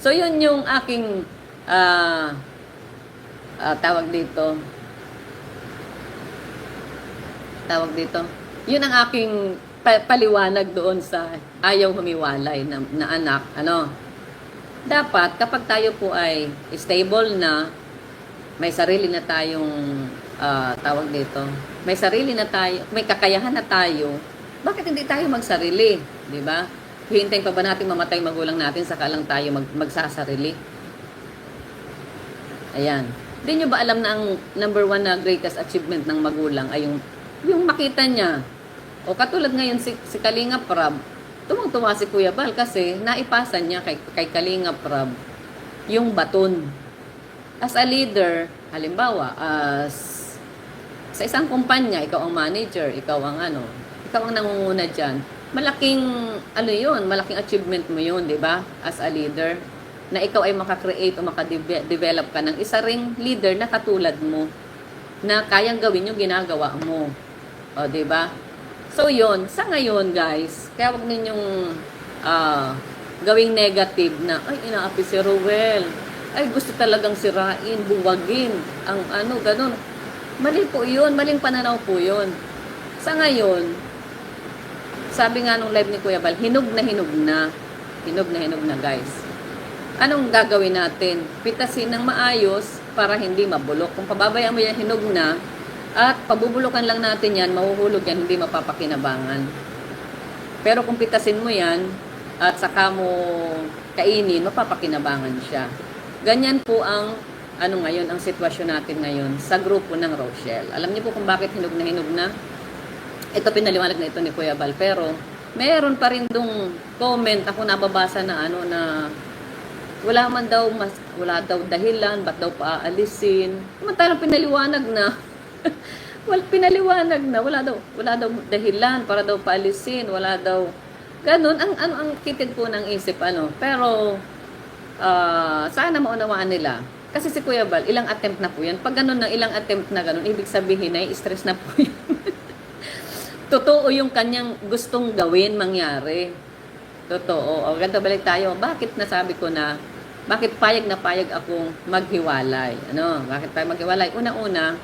So, yun yung aking ah ah, tawag dito. Tawag dito. Yun ang aking pa- paliwanag doon sa ayaw humiwalay na, na anak. Ano? Dapat, kapag tayo po ay stable na, may sarili na tayong ah, tawag dito, may sarili na tayo, may kakayahan na tayo, bakit hindi tayo magsarili? Di ba? Hihintayin pa ba natin mamatay magulang natin saka lang tayo mag, magsasarili? Ayan. Hindi nyo ba alam na ang number one na greatest achievement ng magulang ay yung, yung makita niya. O katulad ngayon si, si Kalinga Prab, tumang-tuwa si Kuya Bal kasi naipasan niya kay, kay Kalinga Prab yung baton. As a leader, halimbawa, as sa isang kumpanya, ikaw ang manager, ikaw ang ano, ikaw ang nangunguna dyan, malaking, ano yun, malaking achievement mo yun, di ba? As a leader, na ikaw ay makakreate o makadevelop ka ng isa ring leader na katulad mo, na kayang gawin yung ginagawa mo. O, di ba? So, yun. Sa ngayon, guys, kaya wag ninyong ah, gawing negative na, ay, inaapi si Rowell. Ay, gusto talagang sirain, buwagin, ang ano, ganun. Mali po yun. Maling pananaw po yun. Sa ngayon, sabi nga nung live ni Kuya Bal, hinog na hinog na. Hinog na hinog na, guys. Anong gagawin natin? Pitasin ng maayos para hindi mabulok. Kung pababayaan mo yan, hinog na, at pabubulukan lang natin yan, mahuhulog yan, hindi mapapakinabangan. Pero kung pitasin mo yan, at saka mo kainin, mapapakinabangan siya. Ganyan po ang ano ngayon, ang sitwasyon natin ngayon sa grupo ng Rochelle. Alam niyo po kung bakit hinog na hinog na? Ito pinaliwanag na ito ni Kuya Bal, pero meron pa rin dong comment. Ako nababasa na ano na wala man daw mas wala daw dahilan ba't daw paaalisin samantalang pinaliwanag na well pinaliwanag na wala daw wala daw dahilan para daw paalisin wala daw ganun. Ang ano ang kitid po ng isip ano pero ah, sana maunawaan nila. Kasi si Kuya Bal ilang attempt na po yan. Pag ganun na ilang attempt na ganun ibig sabihin ay stress na po yun totoo yung kanyang gustong gawin mangyari Totoo. O, ganito balik tayo. Bakit nasabi ko na, bakit payag na payag akong maghiwalay? Ano? Bakit payag maghiwalay? Una-una,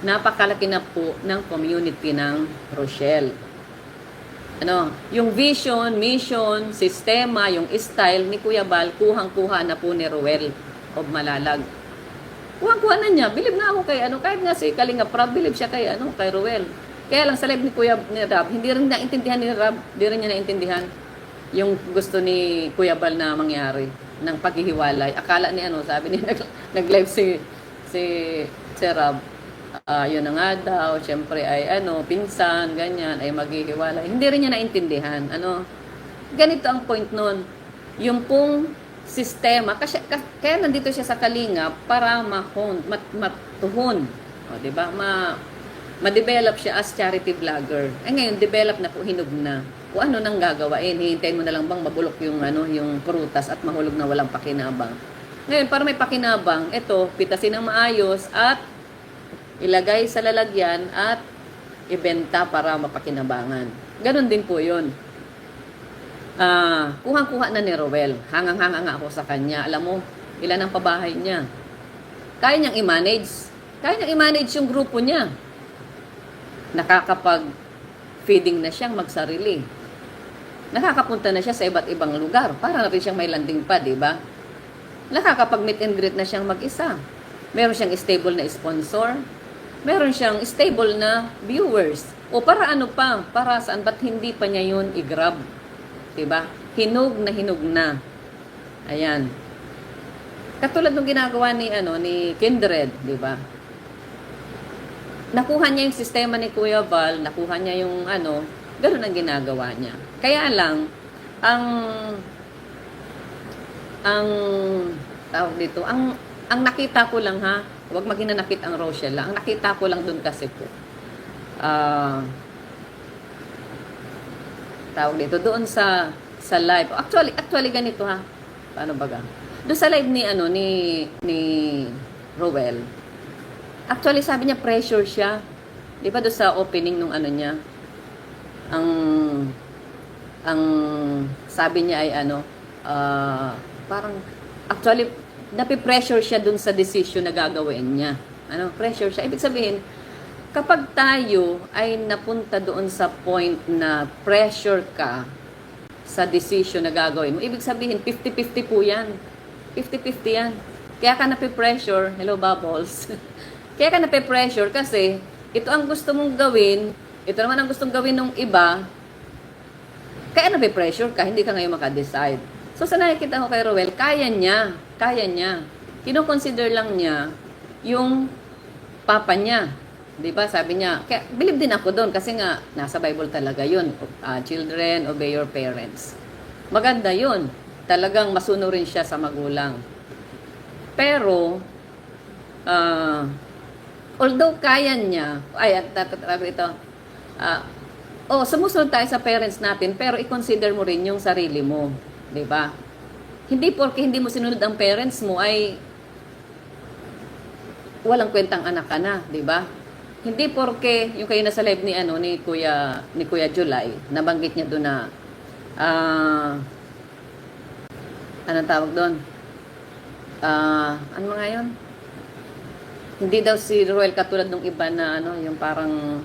napakalaki na po ng community ng Rochelle. Ano? Yung vision, mission, sistema, yung style ni Kuya Bal, kuhang-kuha na po ni Ruel of Malalag. Kuhang-kuha na niya. Bilib na ako kay ano, kahit nga si Kalinga Prab, bilib siya kay ano, kay Ruel. Kaya lang sa live ni Kuya ni Rab, hindi rin naintindihan ni Rab, hindi rin niya naintindihan yung gusto ni Kuya Bal na mangyari ng paghihiwalay. Akala ni ano, sabi niya nag, nag-live si si si Rab. Ah, yun na nga daw, syempre ay ano, pinsan, ganyan, ay maghihiwalay. Hindi rin niya naintindihan. Ano, ganito ang point nun. Yung pong sistema, kasi, ka- kaya nandito siya sa Kalinga para mahon, mat, matuhon. O, di ba? Ma, ma-develop siya as charity vlogger. Eh ngayon, develop na po, hinog na. Kung ano nang gagawain, hihintayin mo na lang bang mabulok yung, ano, yung prutas at mahulog na walang pakinabang. Ngayon, para may pakinabang, ito, pitasin ng maayos at ilagay sa lalagyan at ibenta para mapakinabangan. Ganon din po yun. Ah, kuhang-kuha na ni Rowel. Hangang-hanga nga ako sa kanya. Alam mo, ilan ang pabahay niya. Kaya niyang i-manage. Kaya niyang i-manage yung grupo niya. Nakakapag feeding na siyang magsarili. Nakakapunta na siya sa iba't ibang lugar. Para na rin siyang may landing pa, di ba? Nakakapag meet and greet na siyang mag-isa. Meron siyang stable na sponsor. Meron siyang stable na viewers. O para ano pa? Para saan? Ba't hindi pa niya yun i-grab? Diba? Hinog na hinog na. Ayan. Katulad ng ginagawa ni ano ni Kindred, di ba? Nakuha niya yung sistema ni Kuya Val, nakuha niya yung ano, ganun ang ginagawa niya. Kaya lang, ang ang tawag dito, ang ang nakita ko lang ha, wag maginanakit ang Rochelle, ang nakita ko lang dun kasi po. Ah, tawag dito doon sa sa live. Actually, actually ganito ha. Paano baga? Doon sa live ni ano ni ni Rowell. Actually sabi niya pressure siya. 'Di ba doon sa opening nung ano niya? Ang ang sabi niya ay ano, ah, parang actually, napipressure siya dun sa decision na gagawin niya. Ano, pressure siya. Ibig sabihin, kapag tayo ay napunta doon sa point na pressure ka sa decision na gagawin mo, ibig sabihin, 50-50 po yan. 50-50 yan. Kaya ka napipressure, hello bubbles, kaya ka napipressure kasi ito ang gusto mong gawin, ito naman ang gustong gawin ng iba, kaya napipressure ka, hindi ka ngayon makadecide. So sa nakikita ko kay Roel, kaya niya, kaya niya. Kino-consider lang niya yung papa niya. 'Di ba? Sabi niya, kaya believe din ako doon kasi nga nasa Bible talaga 'yun. Ah, children, obey your parents. Maganda 'yun. Talagang masunurin siya sa magulang. Pero ah although kaya niya, ay, at tatatrago ito, ah, oh, sumusunod tayo sa parents natin, pero i-consider mo rin yung sarili mo. ba? Hindi porke hindi mo sinunod ang parents mo ay walang kwentang anak ka na, 'di ba? Hindi porke yung kayo nasa live ni ano ni Kuya ni Kuya July, nabanggit niya doon na ah anong tawag doon? Ah, ano nga 'yon? Hindi daw si Roel katulad ng iba na ano, yung parang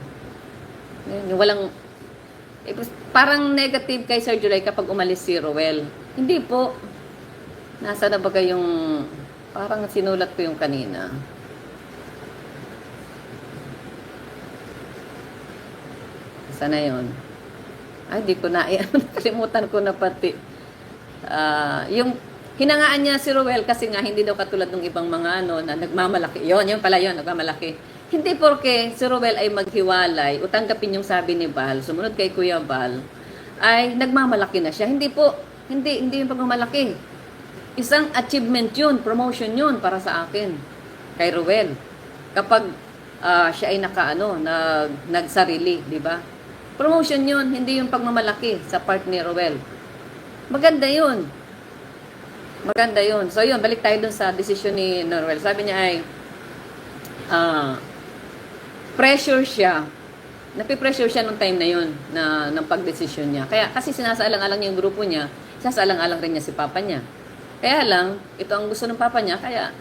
yun, yung walang eh, parang negative kay Sir July kapag umalis si Roel. Hindi po. Nasa na ba yung parang sinulat ko yung kanina. Sana yon. Ay, di ko na, kalimutan ko na pati. Ah, yung hinangaan niya si Roel kasi nga hindi daw katulad ng ibang mga ano na nagmamalaki. Yon, yun pala yon, nagmamalaki. Hindi porke si Roel ay maghiwalay o tanggapin yung sabi ni Bal, sumunod kay Kuya Bal, ay nagmamalaki na siya. Hindi po, hindi, hindi yung pagmamalaki. Isang achievement yun, promotion yun para sa akin, kay Roel. Kapag ah, siya ay nakaano, nag, nagsarili, di ba? Promotion yun, hindi yung pagmamalaki sa part ni Roel. Maganda yun. Maganda yun. So yun, balik tayo dun sa desisyon ni Norwell. Sabi niya ay, ah, pressure siya. Napipressure siya nung time na yun, na, ng pagdesisyon niya. Kaya, kasi sinasaalang-alang niya yung grupo niya, sinasaalang-alang rin niya si papa niya. Kaya lang, ito ang gusto ng papa niya, kaya,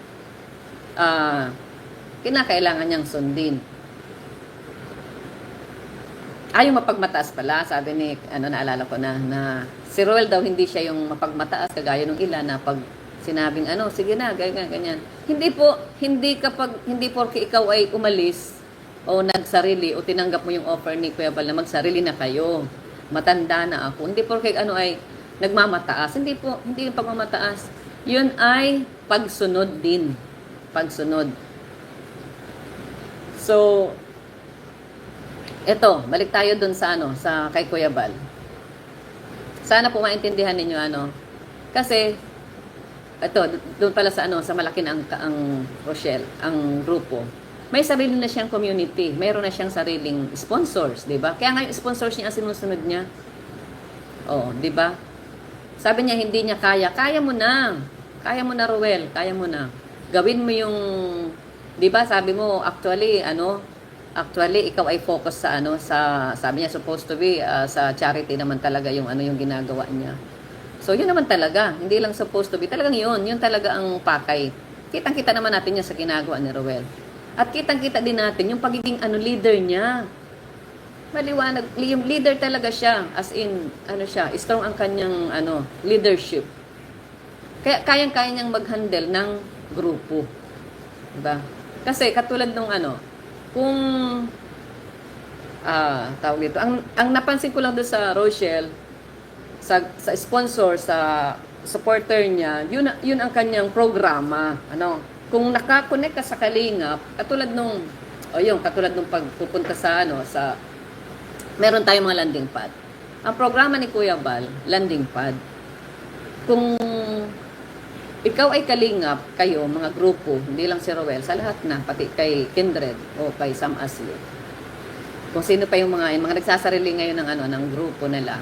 ah, kinakailangan niyang sundin. Ah, yung mapagmataas pala, sabi ni, ano, naalala ko na, na si Roel daw hindi siya yung mapagmataas, kagaya nung ilan na pag sinabing, ano, sige na, ganyan, ganyan. Hindi po, hindi kapag, hindi porke ikaw ay umalis, o nagsarili, o tinanggap mo yung offer ni Kuya Bal na magsarili na kayo, matanda na ako. Hindi porke ano ay nagmamataas. Hindi po, hindi yung pagmamataas. Yun ay pagsunod din. Pagsunod. So, eto, balik tayo dun sa ano, sa kay Kuya Bal. Sana po maintindihan ninyo ano. Kasi eto, doon pala sa ano, sa malaki na ang, ang Rochelle, ang grupo. May sarili na siyang community. Mayroon na siyang sariling sponsors, 'di ba? Kaya nga yung sponsors niya ang sinusunod niya. Oh, 'di ba? Sabi niya hindi niya kaya. Kaya mo na. Kaya mo na, Ruel. Kaya mo na. Gawin mo yung 'di ba? Sabi mo actually ano, Actually, ikaw ay focus sa ano sa sabi niya supposed to be uh, sa charity naman talaga yung ano yung ginagawa niya. So, yun naman talaga. Hindi lang supposed to be. Talagang yun. Yun talaga ang pakay. Kitang-kita naman natin yan sa ginagawa ni Roel. At kitang-kita din natin yung pagiging ano leader niya. Maliwanag. Yung leader talaga siya. As in, ano siya, strong ang kanyang ano, leadership. Kaya kayang-kaya niyang mag-handle ng grupo. Diba? Kasi katulad nung ano, kung ah tawag dito ang ang napansin ko lang doon sa Rochelle sa sa sponsor sa supporter niya yun yun ang kanyang programa ano? Kung nakakonect ka sa Kalingap katulad nung o yung katulad nung pagpupunta sa ano sa meron tayong mga landing pad. Ang programa ni Kuya Bal landing pad. Kung ikaw ay kalingap, kayo, mga grupo, hindi lang si Roel, sa lahat na, pati kay Kindred o kay Sam Asli. Kung sino pa yung mga, yung mga nagsasarili ngayon ng, ano, ng grupo nila.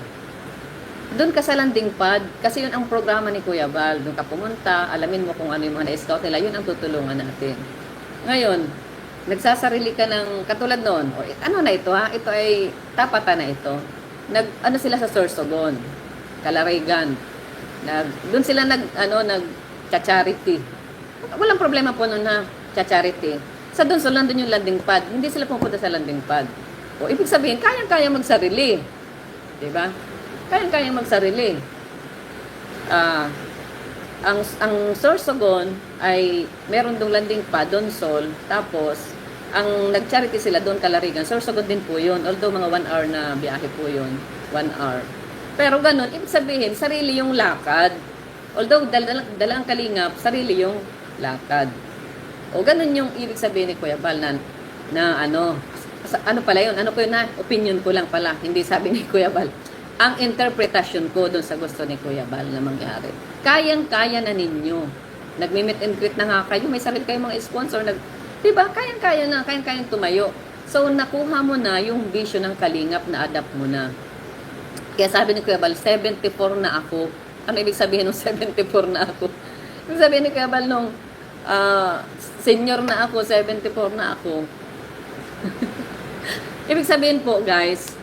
Doon ka sa landing pad, kasi yun ang programa ni Kuya Val. Doon ka pumunta, alamin mo kung ano yung mga na-scout nila, yun ang tutulungan natin. Ngayon, nagsasarili ka ng, katulad noon, o, ano na ito ha, ito ay, tapatan na ito. Nag, ano sila sa Sorsogon, Kalarigan. Nag, doon sila nag, ano, nag, cha-charity. Walang problema po nun na cha-charity. Sa doon, sa London yung landing pad. Hindi sila pupunta sa landing pad. O, ibig sabihin, kayang-kaya magsarili. Di ba? Kayang-kaya magsarili. Ah, ang ang Sorsogon ay meron dong landing pad doon Sol tapos ang nag-charity sila doon Kalarigan Sorsogon din po yun although mga 1 hour na biyahe po yun 1 hour pero ganun ibig sabihin sarili yung lakad although dala, dala ang kalingap sarili yung lakad o ganun yung ibig sabihin ni Kuya Bal na, na ano sa- ano pala yun ano ko yun na opinion ko lang pala hindi sabi ni Kuya Bal ang interpretasyon ko doon sa gusto ni Kuya Bal na mangyari. Kayang-kaya na ninyo. Nagmi-meet and greet na nga kayo. May sarili kayong mga sponsor. Nag, diba? Kayang-kaya na. Kayang-kayang tumayo. So, nakuha mo na yung vision ng kalingap na adapt mo na. Kaya sabi ni Kuya Bal, 74 na ako. Ano ibig sabihin ng 74 na ako? Ibig sabihin ni Kuya Bal nung ah, senior na ako, 74 na ako. ibig sabihin po, guys,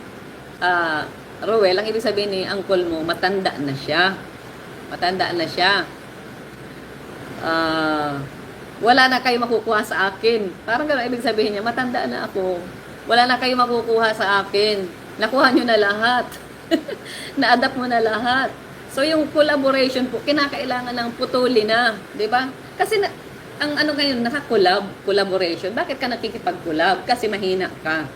ah, Rowel, ang ibig sabihin ni uncle mo, matanda na siya. Matanda na siya. Ah, wala na kayo makukuha sa akin. Parang gano'n ibig sabihin niya, matanda na ako. Wala na kayo makukuha sa akin. Nakuha nyo na lahat. Na-adapt mo na lahat. So yung collaboration po, kinakailangan ng putuli na. di ba? Kasi na, ang ano ngayon, naka-collab, collaboration. Bakit ka nakikipag-collab? Kasi mahina ka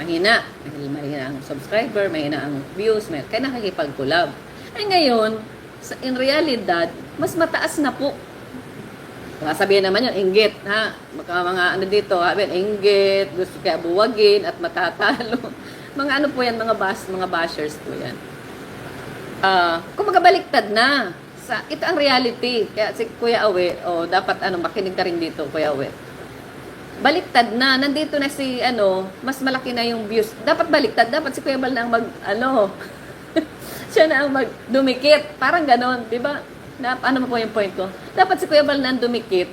mahina. Mahina ang subscriber, mahina ang views, may, kaya nakikipag-collab. Ay ngayon, sa, in realidad, mas mataas na po. Sabihin naman yun, inggit, ha? Baka mga ano dito, ha? Inggit, gusto kaya buwagin at matatalo. mga ano po yan, mga bas, mga bashers po yan. Ah, kung magabaliktad na, sa, ito ang reality. Kaya si Kuya Awe, oh, dapat ano, makinig ka rin dito, Kuya Awe baliktad na. Nandito na si, ano, mas malaki na yung views. Dapat baliktad. Dapat si Kuya Bal na ang mag, ano, siya na ang mag dumikit. Parang ganon, di ba? Na, ano po yung point ko? Dapat si Kuya Bal na ang dumikit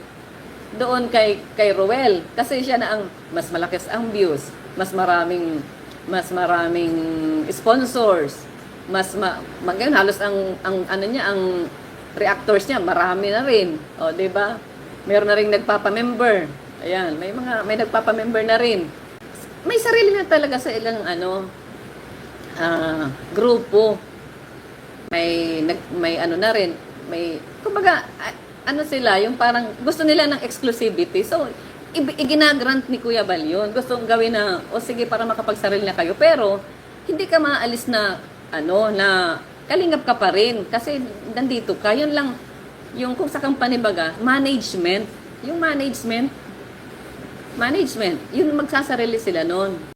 doon kay, kay Ruel. Kasi siya na ang mas malaki ang views. Mas maraming, mas maraming sponsors. Mas, ma, mag, halos ang, ang, ano niya, ang reactors niya, marami na rin. O, di ba? Meron na rin nagpapa-member. Ayan, may mga may nagpapa-member na rin. May sarili na talaga sa ilang ano ah, grupo. May nag may ano na rin, may kumbaga ano sila, yung parang gusto nila ng exclusivity. So iginagrant ni Kuya Bal yun. Gusto gawin na, o sige, para makapagsarili na kayo. Pero, hindi ka maalis na, ano, na kalingap ka pa rin. Kasi, nandito ka. Yun lang, yung kung sa company management. Yung management, management, yun magsasarili sila noon.